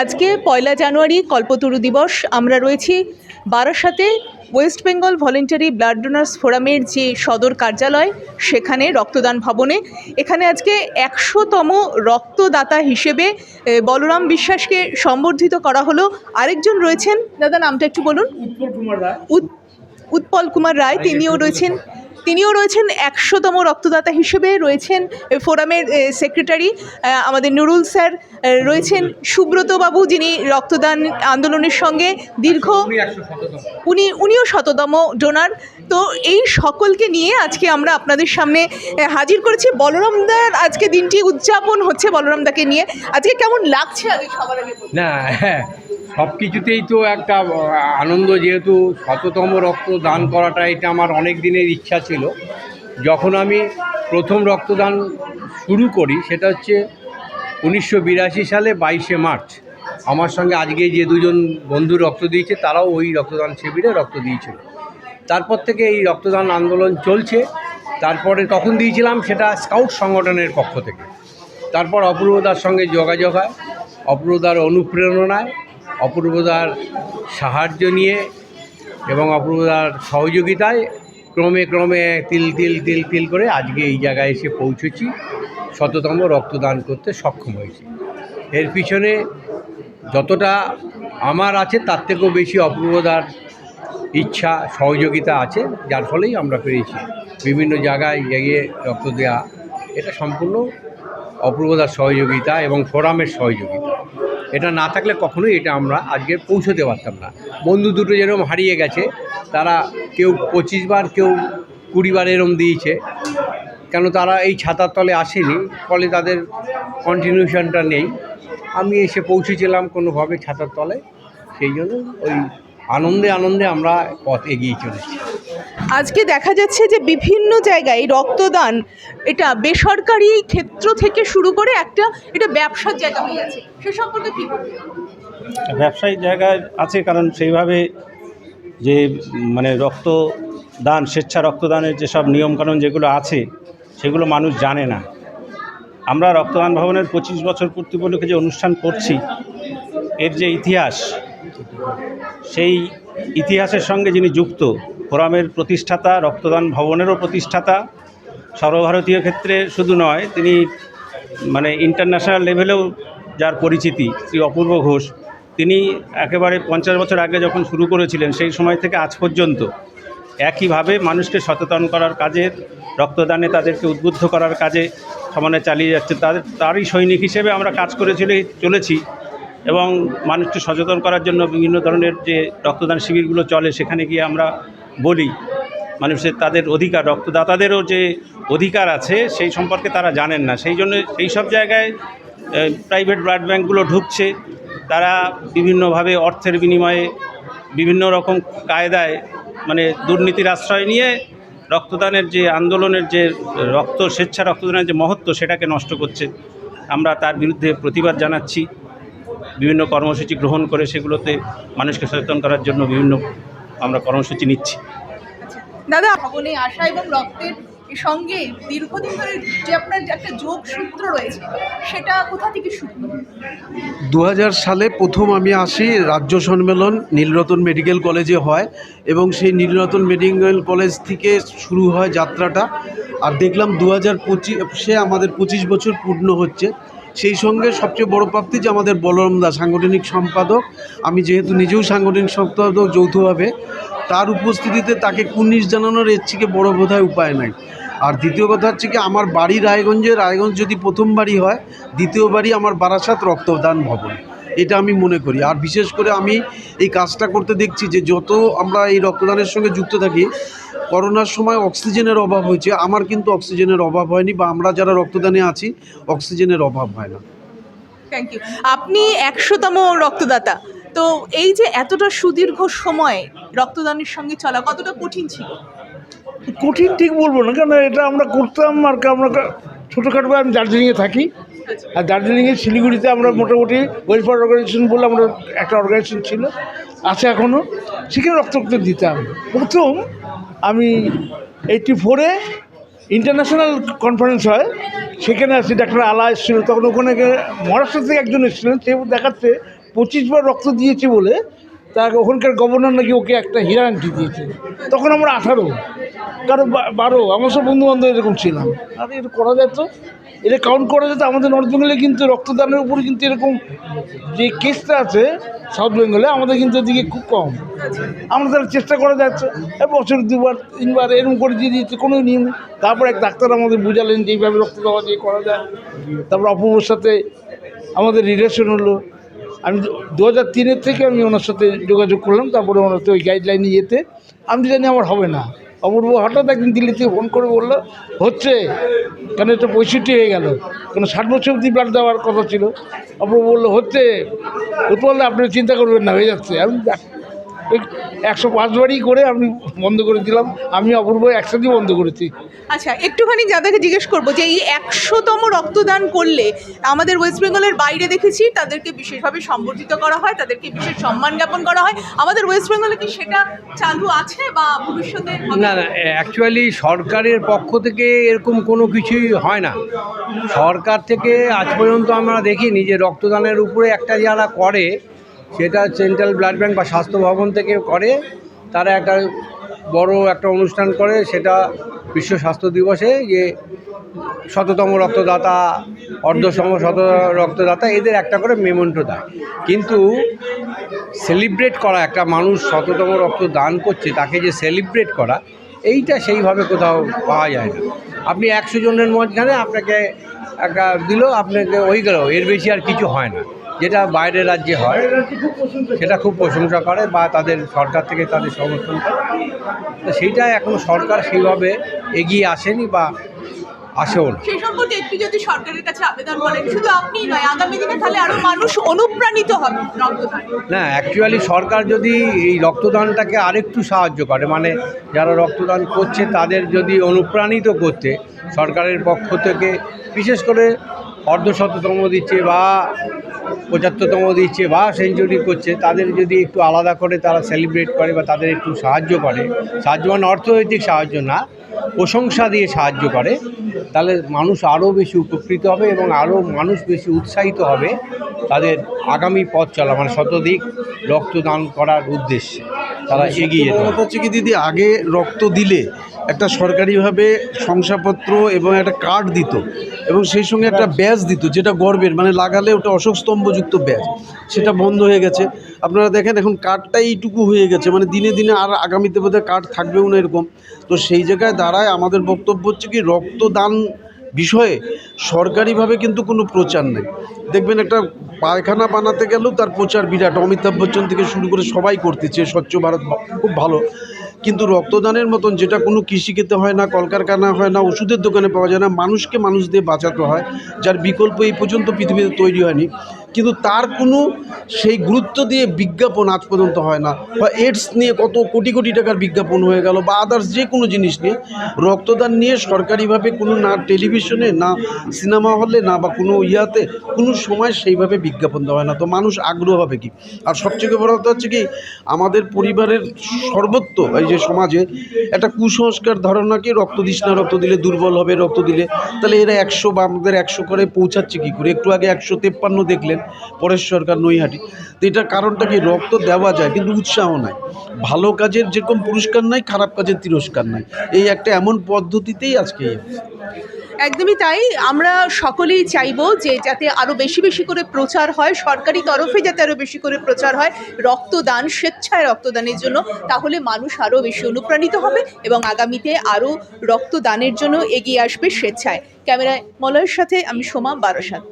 আজকে পয়লা জানুয়ারি কল্পতরু দিবস। আমরা রয়েছি বারাসাতে West Bengal voluntary blood donors ফোরামের যে সদর কার্যালয় সেখানে রক্তদান ভবনে। এখানে আজকে একশোতম রক্তদাতা হিসেবে বলরাম বিশ্বাসকে সম্বর্ধিত করা হলো। আরেকজন রয়েছেন দাদা নামটা একটু বলুন। উৎপল কুমার রায়। উৎ- উৎপল কুমার রায় তিনিও রয়েছেন। তিনিও রয়েছেন একশোতম রক্তদাতা হিসেবে রয়েছেন ফোরামের সেক্রেটারি আমাদের নুরুল স্যার রয়েছেন সুব্রত বাবু যিনি রক্তদান আন্দোলনের সঙ্গে দীর্ঘ উনি উনিও শততম ডোনার। তো এই সকলকে নিয়ে আজকে আমরা আপনাদের সামনে হাজির করেছি। বলরামদার আজকে দিনটি উদযাপন হচ্ছে বলরামদাকে নিয়ে। আজকে কেমন লাগছে আগে সবার আগে না হ্যাঁ সব কিছুতেই তো একটা আনন্দ যেহেতু শততম রক্ত দান করাটা এটা আমার অনেক দিনের ইচ্ছা ছিল। যখন আমি প্রথম রক্তদান শুরু করি, সেটা হচ্ছে উনিশশো বিরাশি সালে বাইশে মার্চ। আমার সঙ্গে আজকে যে দুজন বন্ধু রক্ত দিয়েছে, তারাও ওই রক্তদান শিবিরে রক্ত দিয়েছিল। তারপর থেকে এই রক্তদান আন্দোলন চলছে। তারপরে তখন দিয়েছিলাম, সেটা স্কাউট সংগঠনের পক্ষ থেকে। তারপর অপূর্বদার সঙ্গে যোগাযোগ হয়, অপূর্বদার অনুপ্রেরণায়, অপূর্বদার সাহায্য নিয়ে এবং অপূর্বদার সহযোগিতায় ক্রমে ক্রমে তিল তিল তিল তিল করে আজকে এই জায়গায় এসে পৌঁছেছি। শততম রক্তদান করতে সক্ষম হয়েছি। এর পিছনে যতটা আমার আছে, তার থেকেও বেশি অপূর্বদার ইচ্ছা, সহযোগিতা আছে, যার ফলেই আমরা পেরেছি। বিভিন্ন জায়গায় গিয়ে রক্ত দেওয়া এটা সম্পূর্ণ অপূর্বদার সহযোগিতা এবং ফোরামের সহযোগিতা। এটা না থাকলে কখনোই এটা আমরা আজকে পৌঁছতে পারতাম না। বন্ধু দুটো যেরকম হারিয়ে গেছে, তারা কেউ পঁচিশ বার, কেউ কুড়ি বার এরম দিয়েছে। কেন তারা এই ছাতার তলে আসেনি, ফলে তাদের কন্টিনিউশনটা নেই। আমি এসে পৌঁছেছিলাম কোনোভাবে ছাতার তলে, সেই জন্য ওই আনন্দে আনন্দে আমরা পথ এগিয়ে চলেছি। আজকে দেখা যাচ্ছে যে বিভিন্ন জায়গায় রক্তদান এটা বেসরকারি ক্ষেত্র থেকে শুরু করে একটা এটা ব্যবসার জায়গা হয়ে গেছে সে সম্পর্কে কি? ব্যবসায়িক জায়গায় আছে কারণ সেইভাবে যে মানে রক্তদান স্বেচ্ছা রক্তদানের যেসব নিয়মকানুন যেগুলো আছে সেগুলো মানুষ জানে না। আমরা রক্তদান ভবনের পঁচিশ বছর পূর্তি উপলক্ষে যে অনুষ্ঠান করছি এর যে ইতিহাস সেই ইতিহাসের সঙ্গে যিনি যুক্ত, ফোরামের প্রতিষ্ঠাতা, রক্তদান ভবনেরও প্রতিষ্ঠাতা, সর্বভারতীয় ক্ষেত্রে শুধু নয়, তিনি মানে ইন্টারন্যাশনাল লেভেলেও যার পরিচিতি, শ্রী অপূর্ব ঘোষ, তিনি একেবারে পঞ্চাশ বছর আগে যখন শুরু করেছিলেন, সেই সময় থেকে আজ পর্যন্ত একইভাবে মানুষকে সচেতন করার কাজে, রক্তদানে তাদেরকে উদ্বুদ্ধ করার কাজে সমানে চালিয়ে যাচ্ছে। তাদের, তারই সৈনিক হিসেবে আমরা কাজ করে চলে, চলেছি। এবং মানুষকে সচেতন করার জন্য বিভিন্ন ধরনের যে রক্তদান শিবিরগুলো চলে, সেখানে গিয়ে আমরা বলি, মানুষের তাদের অধিকার, রক্তদাতাদেরও যে অধিকার আছে, সেই সম্পর্কে তারা জানেন না। সেই জন্য এই সব জায়গায় প্রাইভেট ব্লাড ব্যাঙ্কগুলো ঢুকছে। তারা বিভিন্নভাবে অর্থের বিনিময়ে বিভিন্ন রকম কায়দায় মানে দুর্নীতির আশ্রয় নিয়ে রক্তদানের যে আন্দোলনের যে রক্ত, স্বেচ্ছা রক্তদানের যে মহত্ব, সেটাকে নষ্ট করছে। আমরা তার বিরুদ্ধে প্রতিবাদ জানাচ্ছি। বিভিন্ন কর্মসূচি গ্রহণ করে সেগুলোতে মানুষকে সচেতন করার জন্য বিভিন্ন আমরা কর্মসূচি নিচ্ছি। দাদা ভবনে আসা এবং রক্তের সঙ্গে দীর্ঘদিন ধরে যে আপনার যে একটা যোগসূত্র রয়েছে সেটা কোথা থেকে শুরু দু সালে প্রথম আমি আসি রাজ্য সম্মেলন নীলরতন মেডিকেল কলেজে হয় এবং সেই নীলরতন মেডিকেল কলেজ থেকে শুরু হয় যাত্রাটা। আর দেখলাম দু হাজার পঁচিশে আমাদের পঁচিশ বছর পূর্ণ হচ্ছে। সেই সঙ্গে সবচেয়ে বড় প্রাপ্তি যে আমাদের বলরাম দা সাংগঠনিক সম্পাদক। আমি যেহেতু নিজেও সাংগঠনিক সম্পাদক যৌথভাবে, তার উপস্থিতিতে তাকে কুর্নিশ জানানোর এর থেকে বড় বোধহয় উপায় নাই। আর দ্বিতীয় কথা হচ্ছে কি, আমার বাড়ি রায়গঞ্জে, রায়গঞ্জ যদি প্রথম বাড়ি হয়, দ্বিতীয় বাড়ি আমার বারাসাত রক্তদান ভবন। এটা আমি মনে করি। আর বিশেষ করে আমি এই কাজটা করতে দেখছি যে যত আমরা এই রক্তদানের সঙ্গে যুক্ত থাকি করোনার সময় অক্সিজেনের অভাব হয়েছে। আমার কিন্তু অক্সিজেনের অভাব হয়নি বা আমরা যারা রক্তদানে আছি অক্সিজেনের অভাব হয় না। থ্যাংক ইউ আপনি একশোতম রক্তদাতা। তো এই যে এতটা সুদীর্ঘ সময় রক্তদানের সঙ্গে চলা কতটা কঠিন ছিল? কঠিন ঠিক বলব না কেন এটা আমরা করতাম আর কি আমরা ছোটোখাটো আমি দার্জিলিংয়ে থাকি। আর দার্জিলিংয়ে শিলিগুড়িতে আমরা মোটামুটি ওয়েলফেয়ার অর্গানাইজেশন বলে আমরা একটা অর্গানাইজেশন ছিল, আছে এখনও সেখানে রক্ত রক্ত দিতাম। প্রথম আমি এইটটি ফোরে ইন্টারন্যাশনাল কনফারেন্স হয়। সেখানে আসি, ডাক্তার আলা এসেছিল। তখন ওখানে মহারাষ্ট্র থেকে একজন এসেছিলেন, সে দেখাচ্ছে পঁচিশবার রক্ত দিয়েছে বলে। তার ওখানকার গভর্নর নাকি ওকে একটা হীরা আংটি দিয়েছে। তখন আমরা আঠারো কারও বারো, আমার সব বন্ধু বান্ধব এরকম ছিলাম। আর, এটা করা যেত এটা কাউন্ট করা যেত আমাদের নর্থ বেঙ্গলে কিন্তু রক্তদানের উপরে কিন্তু এরকম যে কেসটা আছে সাউথ বেঙ্গলে আমাদের কিন্তু এদিকে খুব কম। আমরা তাহলে চেষ্টা করা যাচ্ছে বছর দুবার, তিনবার এরকম করে দিয়ে দিয়েছে, কোনো নিয়ম তারপর এক ডাক্তার আমাদের বুঝালেন যে এইভাবে রক্ত দেওয়া দিয়ে করা যায়। তারপর অপূর্বর সাথে আমাদের রিলেশন হলো। আমি দু হাজার তিনের থেকে আমি ওনার সাথে যোগাযোগ করলাম, তারপরে ওনার তো ওই গাইডলাইনে যেতে আমি জানি আমার হবে না। অপূর্ব, হঠাৎ একদিন দিল্লি থেকে ফোন করে বলল, হচ্ছে, কেন এটা পঁয়ষট্টি হয়ে গেল? কেন ষাট বছর অব্দি ব্লাড দেওয়ার কথা ছিল? অপূর্ব বলল, হচ্ছে বললে আপনি চিন্তা করবেন না, হয়ে যাচ্ছে। আমি একশো পাঁচ বারই করে আমি বন্ধ করে দিলাম। আমি অপূর্ব একসাথেই বন্ধ করেছি। আচ্ছা একটুখানি যাদেরকে জিজ্ঞেস করব যে এই একশোতম রক্তদান করলে আমাদের ওয়েস্ট বেঙ্গলের বাইরে দেখেছি তাদেরকে বিশেষভাবে সম্বর্ধিত করা হয় তাদেরকে বিশেষ সম্মান জ্ঞাপন করা হয়। আমাদের ওয়েস্ট বেঙ্গলে কি সেটা চালু আছে বা ভবিষ্যতে না না অ্যাকচুয়ালি সরকারের পক্ষ থেকে এরকম কোনো কিছুই হয় না। সরকার থেকে আজ পর্যন্ত আমরা দেখিনি যে রক্তদানের উপরে একটা যারা করে সেটা সেন্ট্রাল ব্লাড ব্যাঙ্ক বা স্বাস্থ্য ভবন থেকে করে, তারা একটা বড় একটা অনুষ্ঠান করে, সেটা বিশ্ব স্বাস্থ্য দিবসে, যে শততম রক্তদাতা অর্ধসম শত রক্তদাতা, এদের একটা করে মেমন্টো দেয়। কিন্তু সেলিব্রেট করা, একটা মানুষ শততম রক্ত দান করছে, তাকে যে সেলিব্রেট করা, এইটা সেইভাবে কোথাও পাওয়া যায় না। আপনি একশো জনের মাঝখানে আপনাকে একটা দিল, আপনাকে ওই গেল, এর বেশি আর কিছু হয় না। যেটা বাইরের রাজ্যে হয় সেটা খুব প্রশংসা করে বা তাদের সরকার থেকে তাদের সমর্থন করে। তো সেইটা এখন সরকার সেইভাবে এগিয়ে আসেনি বা আসেও না। সেই সম্পর্কে একটু যদি সরকারের কাছে আবেদন করেন শুধু আপনি নয় আগামী দিনে তাহলে আরও মানুষ অনুপ্রাণিত হবে রক্তদান। না অ্যাকচুয়ালি সরকার যদি এই রক্তদানটাকে আরেকটু সাহায্য করে মানে যারা রক্তদান করছে তাদের যদি অনুপ্রাণিত করতে সরকারের পক্ষ থেকে বিশেষ করে অর্ধশততম দিচ্ছে বা পঁচাত্তরতম দিচ্ছে বা সেঞ্চুরি করছে তাদের যদি একটু আলাদা করে তারা সেলিব্রেট করে বা তাদের একটু সাহায্য করে সাহায্য মানে অর্থনৈতিক সাহায্য না প্রশংসা দিয়ে সাহায্য করে তাহলে মানুষ আরও বেশি উপকৃত হবে এবং আরও মানুষ বেশি উৎসাহিত হবে তাদের আগামী পথ চলা মানে শতধিক রক্তদান করার উদ্দেশ্যে। তারা এগিয়ে যেতে হচ্ছে কি দিদি আগে রক্ত দিলে একটা সরকারিভাবে শংসাপত্র এবং একটা কার্ড দিত এবং সেই সঙ্গে একটা ব্যাজ দিত যেটা গর্বের মানে লাগালে ওটা অশোক স্তম্ভযুক্ত ব্যাজ। সেটা বন্ধ হয়ে গেছে। আপনারা দেখেন এখন কার্ডটাই এইটুকু হয়ে গেছে মানে দিনে দিনে আর আগামীতে বোধহয় কার্ড থাকবেও না এরকম। তো সেই জায়গায় দাঁড়ায় আমাদের বক্তব্য হচ্ছে কি রক্তদান বিষয়ে সরকারিভাবে কিন্তু কোনো প্রচার নেই। দেখবেন একটা পায়খানা বানাতে গেলেও তার প্রচার বিরাট। অমিতাভ বচ্চন থেকে শুরু করে সবাই করতেছে স্বচ্ছ ভারত খুব ভালো। কিন্তু রক্তদানের মতন যেটা কোনো কৃষিক্ষেত্রে হয় না, কলকারখানা হয় না, ওষুধের দোকানে পাওয়া যায় না, মানুষকে মানুষ দিয়ে বাঁচাতে হয়, যার বিকল্প এই পর্যন্ত পৃথিবীতে তৈরি হয়নি। কিন্তু তার কোনো সেই গুরুত্ব দিয়ে বিজ্ঞাপন আজ পর্যন্ত হয় না। বা এডস নিয়ে কত কোটি কোটি টাকার বিজ্ঞাপন হয়ে গেল বা আদার্স যে কোনো জিনিস নিয়ে। রক্তদান নিয়ে সরকারিভাবে কোনো না টেলিভিশনে না সিনেমা হলে না বা কোনো ইয়াতে কোনো সময় সেইভাবে বিজ্ঞাপন দেওয়া হয় না। তো মানুষ আগ্রহ হবে কি? আর সবচেয়ে বড় কথা হচ্ছে কি, আমাদের পরিবারের সর্বত্র এই যে সমাজে একটা কুসংস্কার ধারণা কি, রক্ত দিস না, রক্ত দিলে দুর্বল হবে, রক্ত দিলে তাহলে এরা একশো বা আমাদের একশো করে পৌঁছাচ্ছে কী করে? একটু আগে একশো তেপ্পান্ন দেখলেন পরেশ সরকার নৈহাটি। তো এটার কারণটা কি? রক্ত দেওয়া যায়, কিন্তু উৎসাহ নাই। ভালো কাজের যেরকম পুরস্কার নাই, খারাপ কাজের তিরস্কার নাই। এই একটা এমন পদ্ধতিতেই আজকে একদমই তাই। আমরা সকলেই চাইব যে যাতে আরও বেশি বেশি করে প্রচার হয়, সরকারি তরফে যাতে আরও বেশি করে প্রচার হয়, রক্তদান, স্বেচ্ছায় রক্তদানের জন্য। তাহলে মানুষ আরও বেশি অনুপ্রাণিত হবে এবং আগামীতে আরও রক্তদানের জন্য এগিয়ে আসবে স্বেচ্ছায়। ক্যামেরায় মলয়ের সাথে আমি সোমা, বারাসাত।